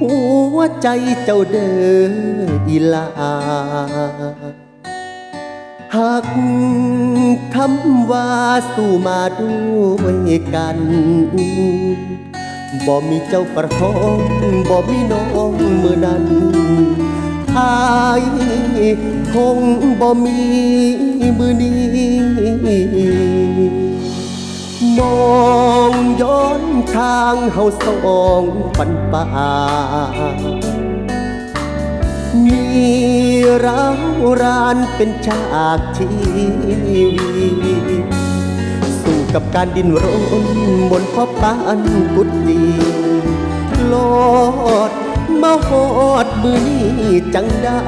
หัวใจเจ้าเด้ออีลา หากคำว่าสู้มาด้วยกันบ่มีเจ้าประคองบ่มีน้องเมือนั้นอายคงบ่มีมือนี้มองางเฮาสองปันป่า มีร้าวรานเป็นฉากชีวิตสู้กับการดินรนบนพ่อปานกุดดีโลดมาหอดมือนี้จังได้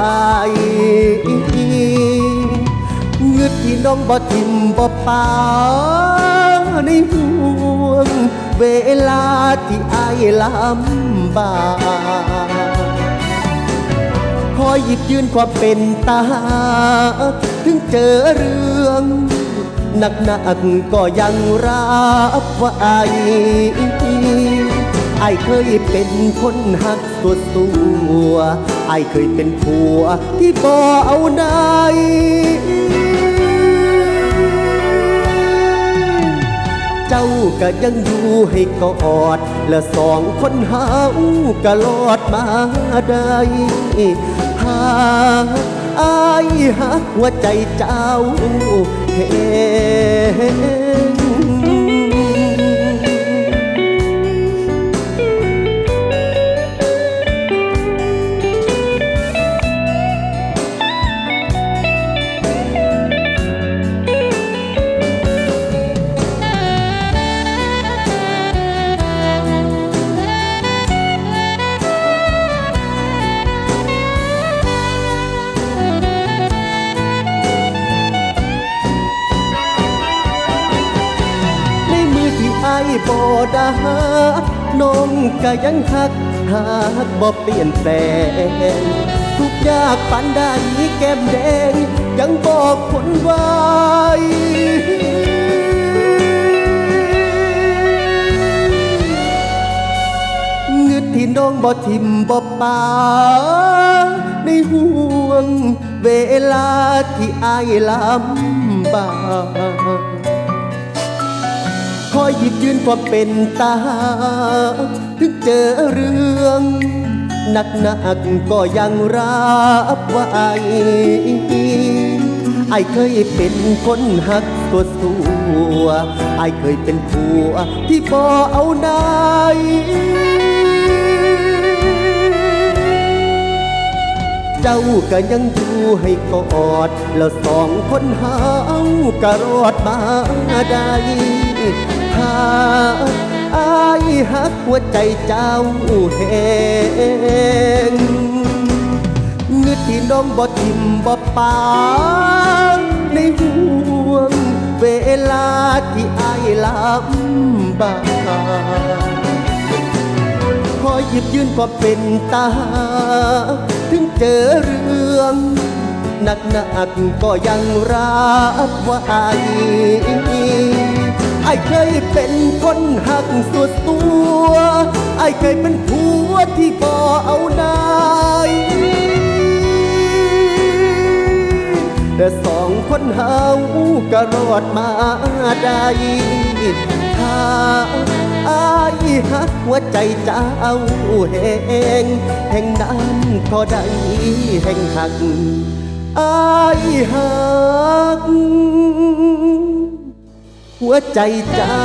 เงืดที่น้องบ่ทิมบ่ป่า ในห่วง เวลาที่อายลำบากคอยหยิบยืนความเป็นตา ถึงเจอเรื่องหนักหนักก็ยังรับว่าไอไอเคยเป็นคนหักตัวตัวไอเคยเป็นผัวที่บ่เอาไหน จ้าก็ยังอยู่ให้กอด และสองคนหาอูก็ลอดมาได้หาอายหักหัวใจเจ้าเห็น ไอ้ายบอดาน้องก็ยังหักหากบ่เปลี่ยนแปลง ทุกยากปันได้แก้มแดง ยังบอกคนไว้เงืดที่น้องบ่ทิมบ่ปาในห่วง เวลาที่อายลำบาก คอยหยิบยืนความเป็นตา ถึงเจอเรื่องหนักหนักก็ยังรับว่าไอเคยเป็นคนหักตัวสัวไอเคยเป็นผัวที่บ่เอาไหนเจ้าก็ยังอยู่ให้กอด แล้วสองคนหาก็รอดมาได้ หาอายหักหัวใจเจ้าแหงเงืดที่น้องบ่ทิมบ่ปาในห่วง เวลาที่อายลำบากคอยหยิบยืนความเป็นตา ถึงเจอเรื่องหนักหนักก็ยังรับว่าไอ ไอเคยเป็นคนหักสุดตัวไอเคยเป็นผัวที่บ่เอาไหนแต่สองคนเฮาก็รอดมาได้ถ้าอายหักหัวใจเจ้าแห่งแห่งนั้นก็ได้แห่งหักอายหัก หัวใจเจ้า